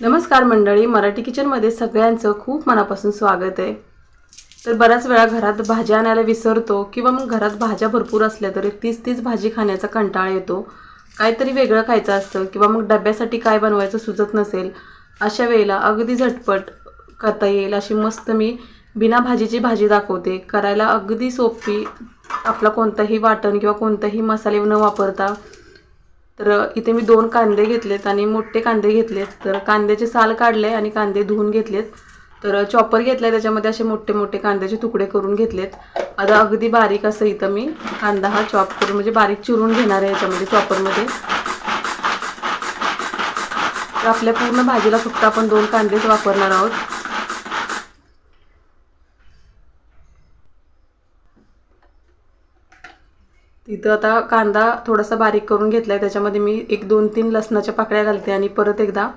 नमस्कार मंडळी मराठी किचनमध्ये सगळ्यांचं खूप मनापासून स्वागत आहे. तर बऱ्याच वेळा घरात भाज्या आणायला विसरतो किंवा मग घरात भाज्या भरपूर असल्या तरी तीच तीच भाजी खाण्याचा कंटाळा येतो. काहीतरी वेगळं खायचं असतं किंवा मग डब्यासाठी काय बनवायचं सुचत नसेल अशा वेळेला अगदी झटपट करता येईल अशी मस्त मी बिना भाजीची भाजी दाखवते. करायला अगदी सोपी आपला कोणताही वाटण किंवा कोणताही मसाले न वापरता तर इथे मी दोन कांदे घेतलेत आणि मोठे कांदे घेतलेत. तर कांद्याचे साल काढले आणि कांदे धुवून घेतलेत. तर चॉपर घेतलाय त्याच्यामध्ये असे मोठे मोठे कांद्याचे तुकडे करून घेतलेत. आता अगदी बारीक असं इथं मी कांदा हा चॉप करून म्हणजे बारीक चिरून घेणार आहे याच्यामध्ये चॉपरमध्ये तर आपल्या पूर्ण भाजीला फक्त आपण दोन कांदेच वापरणार आहोत. तिथं आता कांदा थोडासा बारीक करून घेतला आहे त्याच्यामध्ये मी एक दोन तीन लसणाच्या पाकळ्या घालते आणि परत एकदा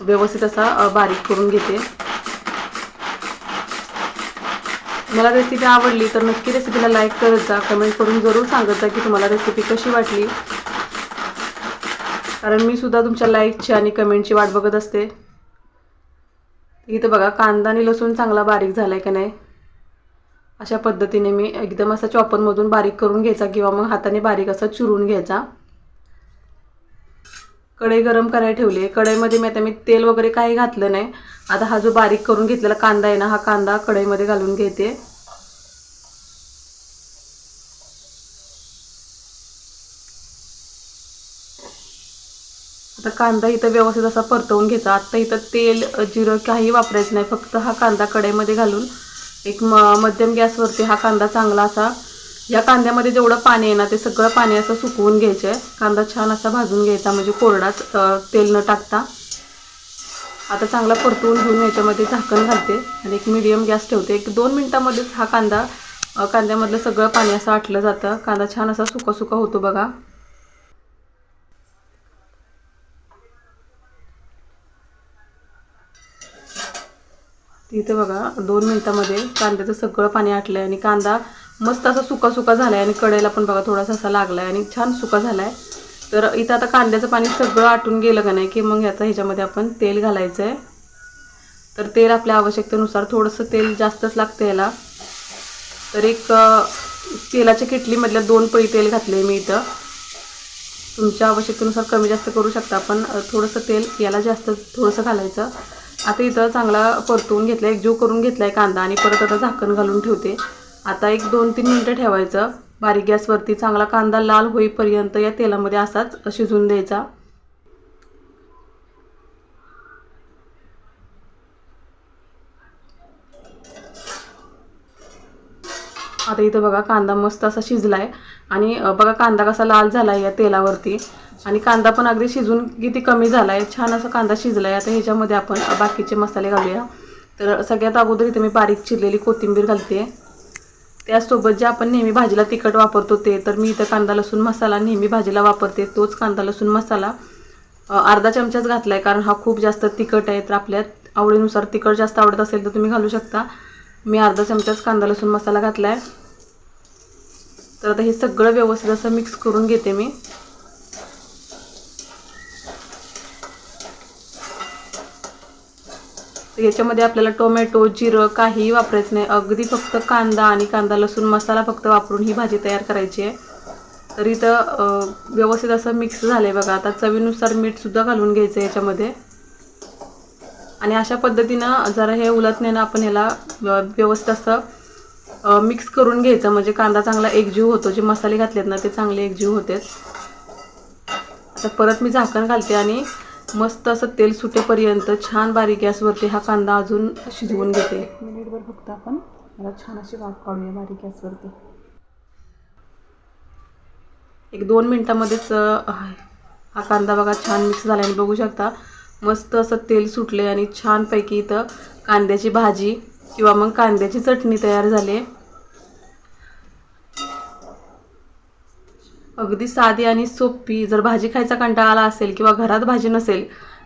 व्यवस्थित असा बारीक करून घेते. मला रेसिपी आवडली तर नक्की रेसिपीला लाईक करत जा. कमेंट करून जरूर सांगत जा की तुम्हाला रेसिपी कशी वाटली. कारण मी सुद्धा तुमच्या लाईकची आणि कमेंटची वाट बघत असते. इथं बघा कांदा आणि लसूण चांगला बारीक झाला आहे का नाही? अशा पद्धतीने मी एकदम असा चॉपरमधून बारीक करून घ्यायचा किंवा मग हाताने बारीक असा चुरून घ्यायचा. कढई गरम करायला ठेवली. आहे कढईमध्ये मी आता मी तेल वगैरे काही घातलं नाही. आता हा जो बारीक करून घेतलेला कांदा आहे ना हा कांदा कढईमध्ये घालून घेते. आता कांदा इथं व्यवस्थित असा परतवून घ्यायचा. आत्ता इथं तेल जिरं काही वापरायचं नाही. फक्त हा कांदा कढईमध्ये घालून एक म मध्यम गॅसवरती हा कांदा चांगला असा या कांद्यामध्ये जेवढं पाणी आहे ना ते सगळं पाणी असं सुकवून घ्यायचं आहे कांदा छान असा भाजून घ्यायचा म्हणजे कोरडाच तेल न टाकता. आता चांगला परतवून घेऊन याच्यामध्ये झाकण घालते आणि एक मिडियम गॅस ठेवते. एक दोन मिनटामध्येच हा कांदा कांद्यामधलं सगळं पाणी असं आटलं जातं. कांदा छान असा सुका सुका होतो बघा. तिथं बघा दोन मिनटामध्ये कांद्याचं सगळं पाणी आटलं आहे आणि कांदा मस्त असा सुका सुका झाला आहे आणि कडेला पण बघा थोडासा असा लागला आहे आणि छान सुका झाला आहे तर इथं आता कांद्याचं पाणी सगळं आटून गेलं का नाही की मग याचा ह्याच्यामध्ये आपण तेल घालायचं आहे तर तेल आपल्या आवश्यकतेनुसार थोडंसं तेल जास्तच लागतं याला. तर एक तेलाच्या किटलीमधल्या दोन पळी तेल घातले मी इथं. तुमच्या आवश्यकतेनुसार कमी जास्त करू शकता पण थोडंसं तेल याला जास्त थोडंसं घालायचं. आता इथं चांगला परतवून घेतला एक जीव करून घेतला आहे कांदा आणि परत आता झाकण घालून ठेवते. आता एक दोन तीन मिनटं ठेवायचं. बारीक गॅसवरती चांगला कांदा लाल होईपर्यंत या तेलामध्ये असाच शिजवून द्यायचा. आता इथं बघा कांदा मस्त असा शिजला आहे आणि बघा कांदा कसा लाल झाला आहे या तेलावरती. आणि कांदा पण अगदी शिजून किती कमी झाला आहे छान असा कांदा शिजला आहे आता ह्याच्यामध्ये आपण बाकीचे मसाले घालूया. तर सगळ्यात अगोदर इथे मी बारीक चिरलेली कोथिंबीर घालते. त्याचसोबत जे आपण नेहमी भाजीला तिखट वापरतो ते तर मी इथं कांदा लसूण मसाला नेहमी भाजीला वापरते. तोच कांदा लसूण मसाला अर्धा चमचाच घातला आहे कारण हा खूप जास्त तिखट आहे. तर आपल्या आवडीनुसार तिखट जास्त आवडत असेल तर तुम्ही घालू शकता. मी अर्धा चमचाच कांदा लसूण मसाला घातला आहे तर आता हे सगळं व्यवस्थित असं मिक्स करून घेते मी. याच्यामध्ये आपल्याला टोमॅटो जिरं काहीही वापरायचं नाही. अगदी फक्त कांदा आणि कांदा लसूण मसाला फक्त वापरून ही भाजी तयार करायची आहे. तर इथं व्यवस्थित असं मिक्स झालं आहे बघा. आता चवीनुसार मीठसुद्धा घालून घ्यायचं आहे याच्यामध्ये. आणि अशा पद्धतीनं जरा हे उलटण्यानं आपण ह्याला व्यवस्थित असं मिक्स करून घ्यायचं. म्हणजे कांदा चांगला एकजीव होतो. जे मसाले घातलेत ना ते चांगले एकजीव होतेत आता परत मी झाकण घालते आणि मस्त असं तेल सुटेपर्यंत छान बारीक गॅसवरती हा कांदा अजून शिजवून घेते. मिनिटभर फक्त आपण याला छान अशी वाफ काढूया बारीक गॅसवरती. एक दोन मिनटामध्येच हा कांदा बघा छान मिक्स झाला आणि बघू शकता मस्त असं तेल सुटले आणि छानपैकी इथं कांद्याची भाजी किंवा मग कांद्याची चटणी तयार झाली. आहे अगदी साधी आणि सोपी जर भाजी खायचा कंटाळा आला असेल किंवा घरात भाजी नसेल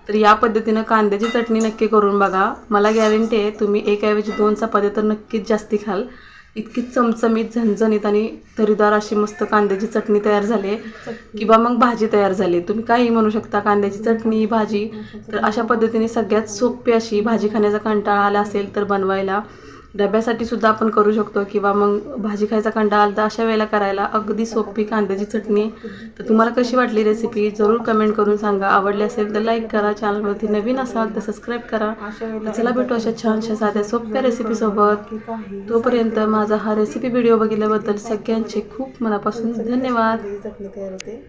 तर या पद्धतीनं कांद्याची चटणी नक्की करून बघा. मला गॅरंटी आहे तुम्ही एक ऐवजी दोन चपात्या तर नक्कीच जास्ती खाल. इतकी चमचमीत झणझणीत आणि तरीदार अशी मस्त कांद्याची चटणी तयार झाली आहे. किंवा मग भाजी तयार झाली तुम्ही काहीही म्हणू शकता कांद्याची चटणी भाजी. तर अशा पद्धतीने सगळ्यात सोपी अशी भाजी खाण्याचा कंटाळा आला असेल तर बनवायला. डब्यासाठी सुद्धा आपण करू शकतो किंवा मग भाजी खायचा कंटाळा आला तर अशा वेळेला करायला अगदी सोपी कांद्याची चटणी. तर तुम्हाला कशी वाटली रेसिपी जरूर कमेंट करून सांगा. आवडली असेल तर लाईक करा. चॅनलवरती नवीन असाल तर सबस्क्राईब करा. चला भेटू अशा छानशा साध्या सोप्या रेसिपीसोबत तोपर्यंत माझा हा रेसिपी व्हिडिओ बघितल्याबद्दल सगळ्यांचे खूप मनापासून धन्यवाद. चटणी तयार होते.